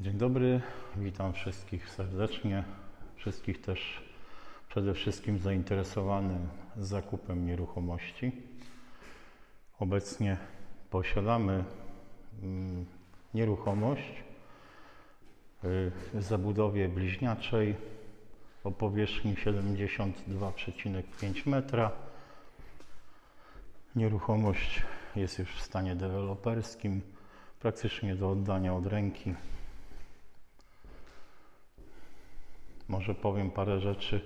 Dzień dobry, witam wszystkich serdecznie. Wszystkich też przede wszystkim zainteresowanych zakupem nieruchomości. Obecnie posiadamy mm, nieruchomość y, w zabudowie bliźniaczej o powierzchni 72,5 metra. Nieruchomość jest już w stanie deweloperskim, praktycznie do oddania od ręki. Może powiem parę rzeczy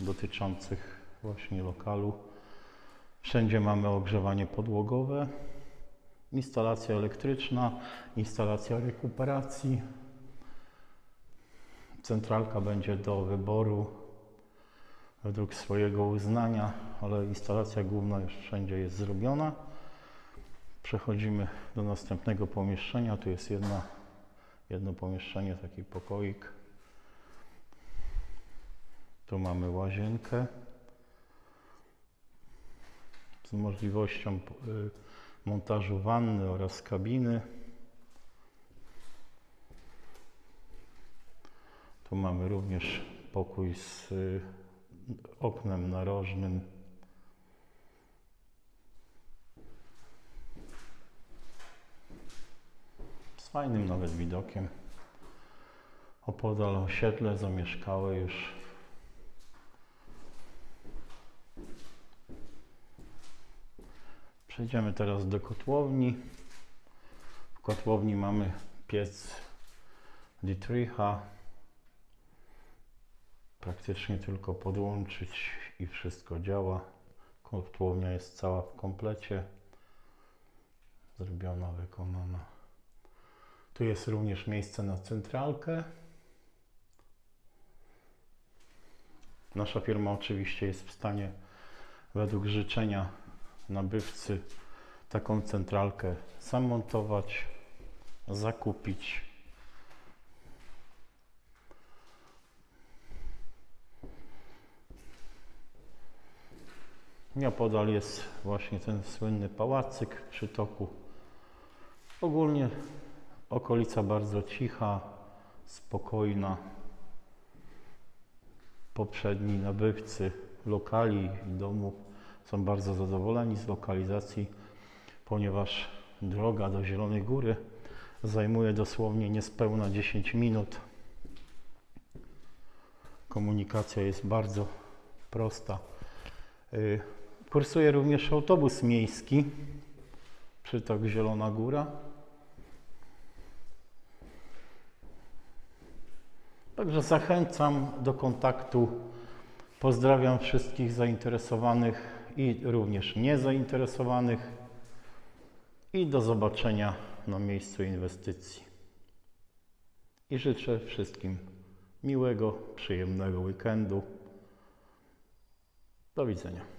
dotyczących właśnie lokalu. Wszędzie mamy ogrzewanie podłogowe, instalacja elektryczna, instalacja rekuperacji. Centralka będzie do wyboru według swojego uznania, ale instalacja główna już wszędzie jest zrobiona. Przechodzimy do następnego pomieszczenia. Tu jest jedna, jedno pomieszczenie, taki pokoik. Tu mamy łazienkę z możliwością y, montażu wanny oraz kabiny. Tu mamy również pokój z y, oknem narożnym. Fajnym nawet widokiem. Opodal osiedle zamieszkałe już Przejdziemy teraz do kotłowni. W kotłowni mamy piec Dietricha. Praktycznie tylko podłączyć i wszystko działa. Kotłownia jest cała w komplecie. Zrobiona, wykonana. Tu jest również miejsce na centralkę. Nasza firma oczywiście jest w stanie według życzenia nabywcy taką centralkę zamontować, zakupić. Nieopodal jest właśnie ten słynny pałacyk przy toku. Ogólnie okolica bardzo cicha, spokojna. Poprzedni nabywcy lokali i domów są bardzo zadowoleni z lokalizacji, ponieważ droga do Zielonej Góry zajmuje dosłownie niespełna 10 minut. Komunikacja jest bardzo prosta. Y, Kursuje również autobus miejski przytok Zielona Góra. Także zachęcam do kontaktu. Pozdrawiam wszystkich zainteresowanych i również niezainteresowanych. I do zobaczenia na miejscu inwestycji. I życzę wszystkim miłego, przyjemnego weekendu. Do widzenia.